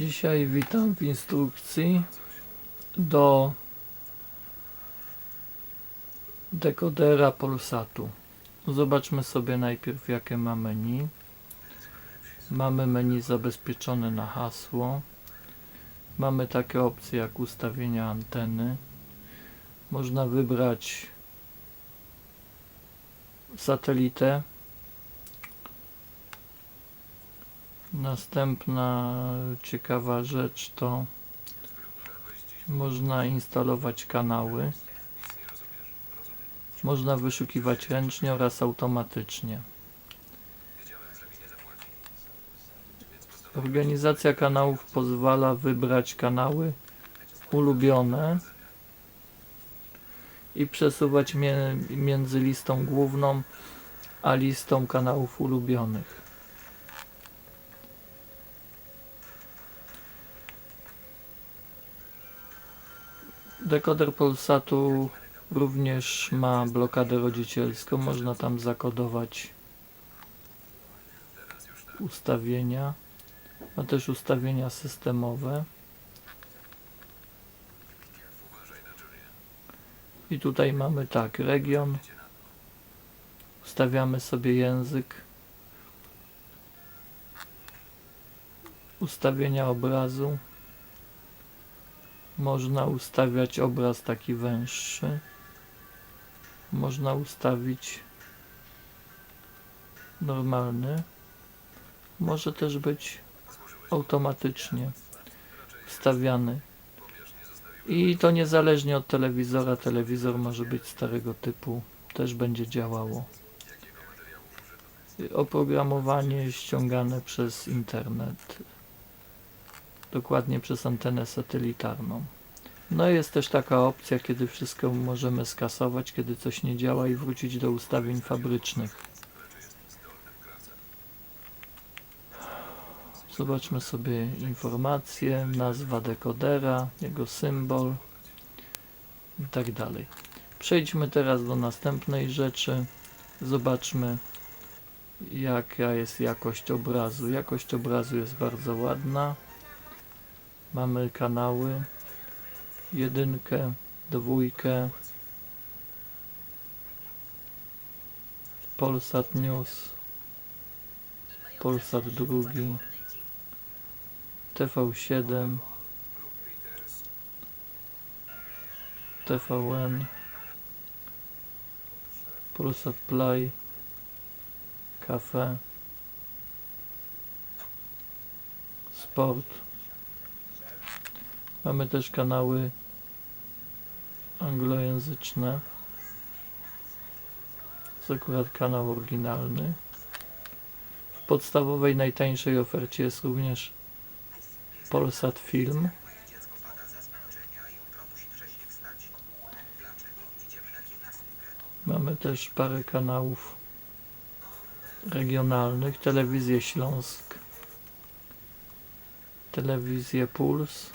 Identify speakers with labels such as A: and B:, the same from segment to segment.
A: Dzisiaj witam w instrukcji do dekodera Polsatu. Zobaczmy sobie najpierw jakie ma menu. Mamy menu zabezpieczone na hasło. Mamy takie opcje jak ustawienia anteny. Można wybrać satelitę. Następna ciekawa rzecz to można instalować kanały. Można wyszukiwać ręcznie oraz automatycznie. Organizacja kanałów pozwala wybrać kanały ulubione i przesuwać między listą główną a listą kanałów ulubionych. Dekoder Polsatu również ma blokadę rodzicielską. Można tam zakodować ustawienia. Ma też ustawienia systemowe. I tutaj mamy tak, region. Ustawiamy sobie język. Ustawienia obrazu. Można ustawiać obraz taki węższy. Można ustawić normalny. Może też być automatycznie ustawiany. I to niezależnie od telewizora. Telewizor może być starego typu. Też będzie działało. Oprogramowanie ściągane przez internet dokładnie przez antenę satelitarną. No jest też taka opcja, kiedy wszystko możemy skasować, kiedy coś nie działa i wrócić do ustawień fabrycznych. Zobaczmy sobie informacje, nazwa dekodera, jego symbol i tak dalej. Przejdźmy teraz do następnej rzeczy. Zobaczmy jaka jest jakość obrazu. Jakość obrazu jest bardzo ładna. Mamy kanały. Jedynkę, dwójkę, Polsat News, Polsat drugi, TV7, TVN, Polsat Play, Cafe, Sport. Mamy też kanały anglojęzyczne. To akurat kanał oryginalny. W podstawowej, najtańszej ofercie jest również Polsat Film. Mamy też parę kanałów regionalnych. Telewizję Śląsk. Telewizję Puls.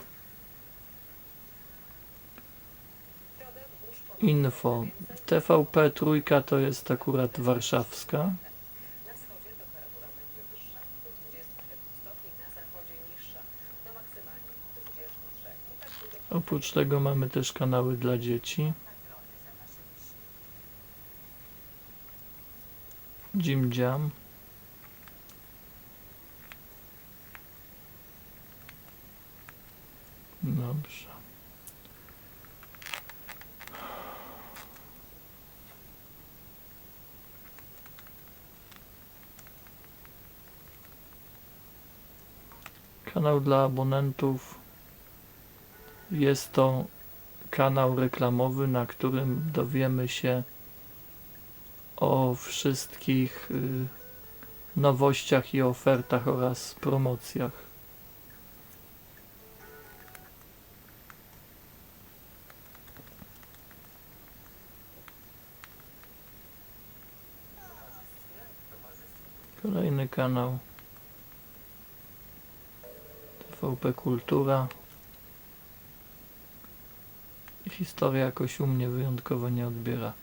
A: Info. TVP trójka to jest akurat warszawska.
B: Na wschodzie temperatura będzie wyższa do 25 stopni, na zachodzie niższa do maksymalnie 23. I tutaj
A: Oprócz tego mamy też kanały dla dzieci. Jim Jam. Dobrze. Kanał dla abonentów. Jest to kanał reklamowy, na którym dowiemy się o wszystkich y, nowościach i ofertach oraz promocjach. Kolejny kanał TVP Kultura. Historia jakoś u mnie wyjątkowo nie odbiera.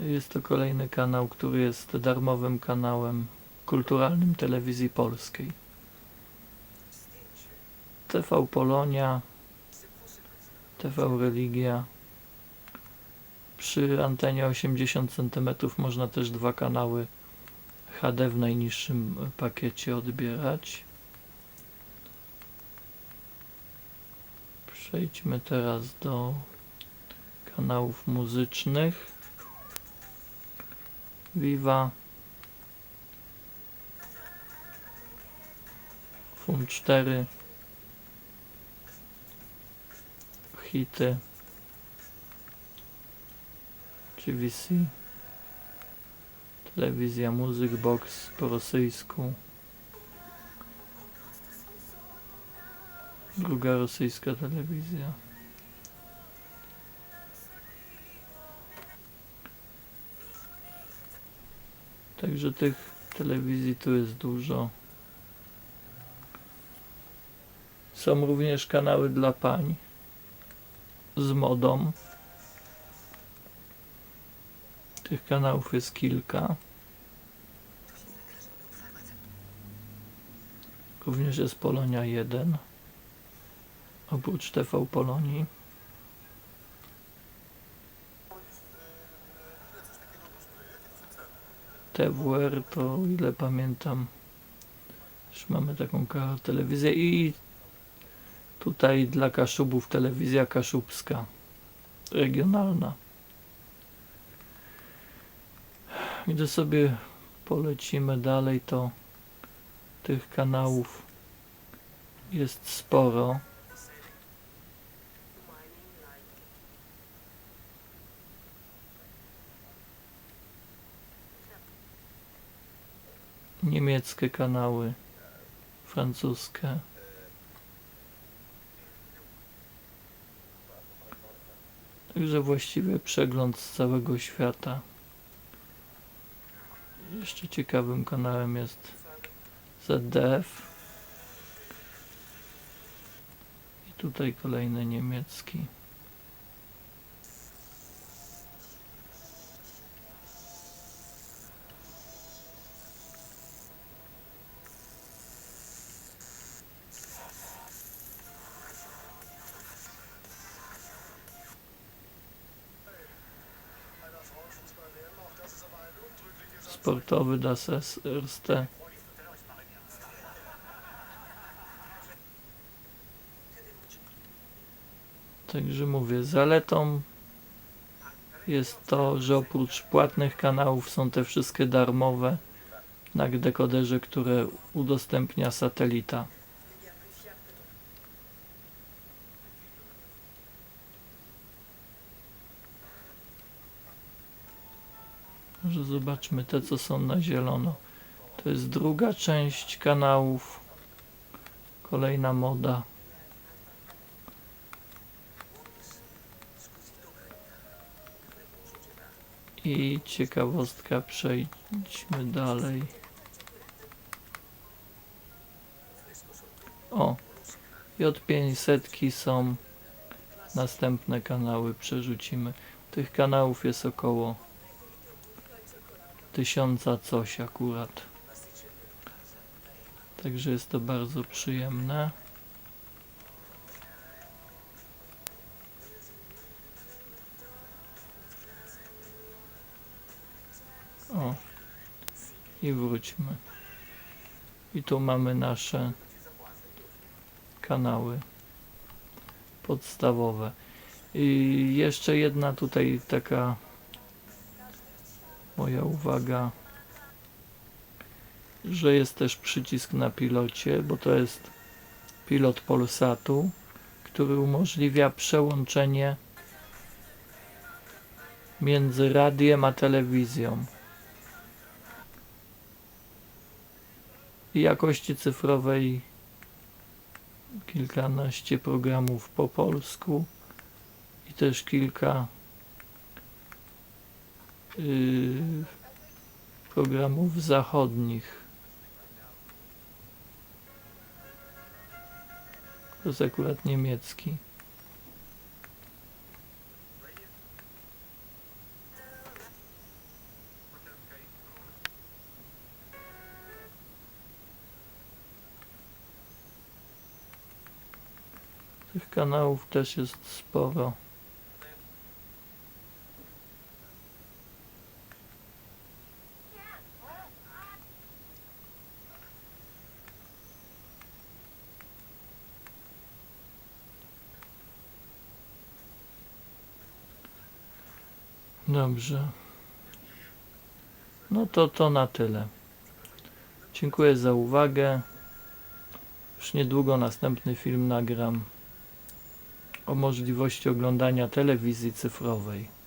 A: Jest to kolejny kanał, który jest darmowym kanałem kulturalnym telewizji polskiej. TV Polonia, TV Religia. Przy antenie 80 cm można też dwa kanały HD w najniższym pakiecie odbierać. Przejdźmy teraz do kanałów muzycznych. Viva. Fun 4. Hity. GVC. Telewizja Muzyk Box po rosyjsku. Druga rosyjska telewizja. Także tych telewizji tu jest dużo. Są również kanały dla pań z modą. Tych kanałów jest kilka. Również jest Polonia 1. Oprócz TV Polonii. TWR to ile pamiętam. Już mamy taką telewizję i tutaj dla Kaszubów telewizja kaszubska regionalna. Gdy sobie polecimy dalej, to tych kanałów jest sporo. Niemieckie kanały, francuskie. Także właściwie przegląd z całego świata. Jeszcze ciekawym kanałem jest ZDF. I tutaj kolejny niemiecki. Sportowy Das Erste. Także mówię, zaletą jest to, że oprócz płatnych kanałów są te wszystkie darmowe na dekoderze, które udostępnia satelita. Zobaczmy te, co są na zielono. To jest druga część kanałów. Kolejna moda. I ciekawostka, przejdźmy dalej. O, i od 500 są następne kanały, przerzucimy. Tych kanałów jest około tysiąca coś akurat. Także jest to bardzo przyjemne. O, i wróćmy. I tu mamy nasze kanały podstawowe. I jeszcze jedna tutaj taka moja uwaga, że jest też przycisk na pilocie, bo to jest pilot Polsatu, który umożliwia przełączenie między radiem a telewizją. Jakości cyfrowej kilkanaście programów po polsku i też kilka programów zachodnich. To jest akurat niemiecki. Tych kanałów też jest sporo. Dobrze. No to to na tyle. Dziękuję za uwagę. Już niedługo następny film nagram o możliwości oglądania telewizji cyfrowej.